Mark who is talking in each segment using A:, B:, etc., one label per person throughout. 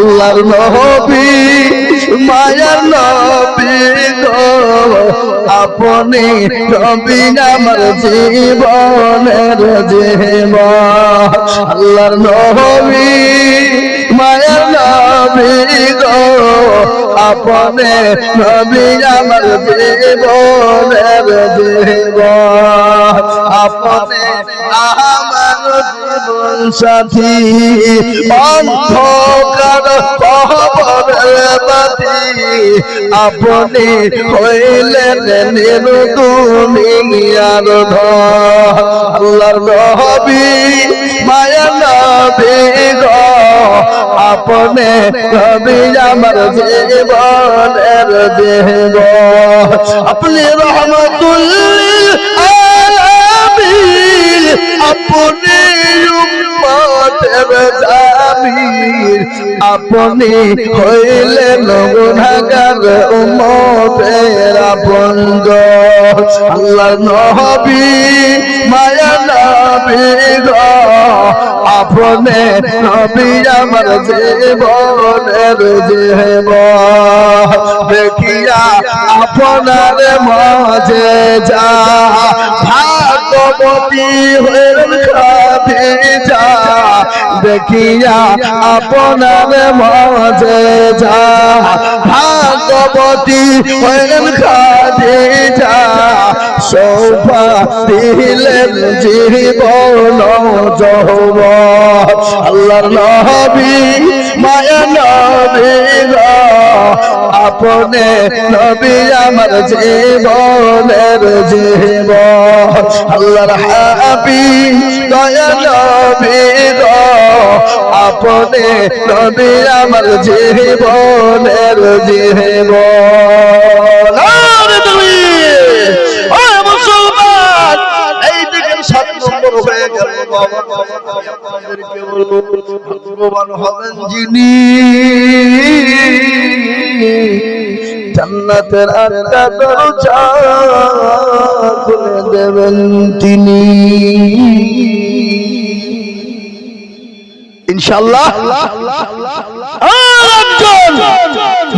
A: আল্লাহর নবী, মায়ার নবী গো। আপনি নবী আমার জীবনের জীবন আল্লাহর নবী, মায়ার নবী গো। আপনি নবী আমার জীবনের জীবন আপনি আমার জীবন সাথী। অন্ধকার কবরের বাতি আপনি হইলেন নিরুদুনিয়ার ধর আল্লাহর নবী মায়া নবী আপনি আমার জীবনের জীব আপনি রহমতুল্লিল আপনি উম্মতের আপনি হইলেন গুনাহগার উম্মতের আপনজ আল্লাহ নবী, মায়া নবী আপনি নবী আমার জীবনের জীব। দেখিয়া আপনার মাঝে যা। ভাগবতী হইলেন খাদিজা দেখিয়া আপনার মাঝে যা। ভাগবতী হইলেন খাদিজা শোভা দিলেন জীবন যৌব আল্লাহর নবী, মায়া নবী আপনি নবী আমার জীবনের জীব আল্লাহর হাবি দয়া নবী গো আপনি নবী আমার জীবনের জীব মুসলমান এই দিকে সাত নম্বর হয়ে গেল ভাগ্যবান হবেন যিনি। জান্নাতের আটটা দরজা খুলে দেবেন তিনি। ইনশাল্লাহ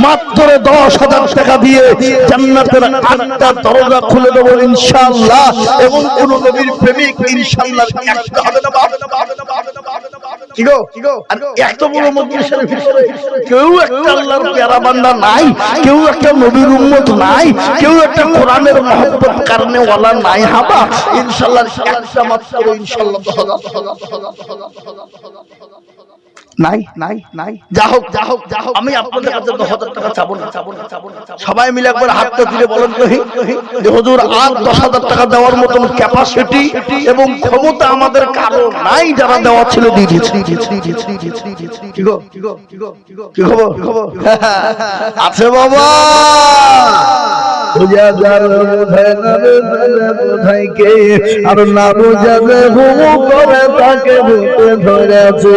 A: মাত্র দশ হাজার টাকা দিয়ে জান্নাতের আটটা দরজা খুলে দেবো ইনশাল্লাহ এবং কোন নবীর প্রেমিক ইনশাল্লাহ একটা হবে না কি গো? এত বড় মজলিসের ভিতরে কেউ একটা আল্লাহর প্যারা বান্দা নাই। কেউ একটা নবীর উম্মত নাই। কেউ একটা কোরআনের মহব্বত কারণে ওয়ালা নাই হাবা। ইনশাল্লাহ একটা মাত্র ইনশাল্লাহ নাই নাই নাই। যা হোক যা হোক যা হোক আমি আপনাদের কাছে হাজার টাকা চাবো না। চাবো না চাবো না সবাই মিলে একবার হাতটা তুলে বলেন তো যে হুজুর আর দশ হাজার টাকা দেওয়ার মতন ক্যাপাসিটি এবং ক্ষমতা আমাদের কারও নাই যারা দেওয়া ছিল দিয়ে দিয়েছে। কি গো? কি খবর? কি খবর? আছে বাবা। বুঝা যার বোঝায় না বোঝায় কে আর না বুঝাবে হুমু করে তাকে ভূতে ধরেছে।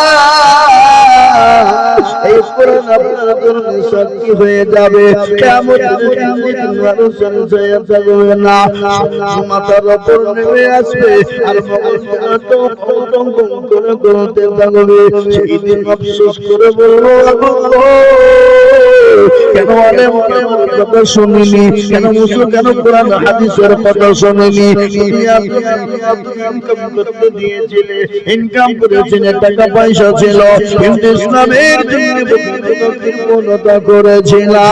A: এই কোরআন আপনার জন্য সাক্ষী হয়ে যাবে। কেমন মানুষ হয়ে আসবে আর সেই দিন আফসোস করে বলব কেন অনেক অনেক কথা শুনিনি কেন মুসলিম, কেন কোরআন হাদিসের কথা শুনিনি ইনকাম করতে দিয়েছিলে টাকা পয়সা ছিল। কিন্তু ইসলামের জন্য করেছিলাম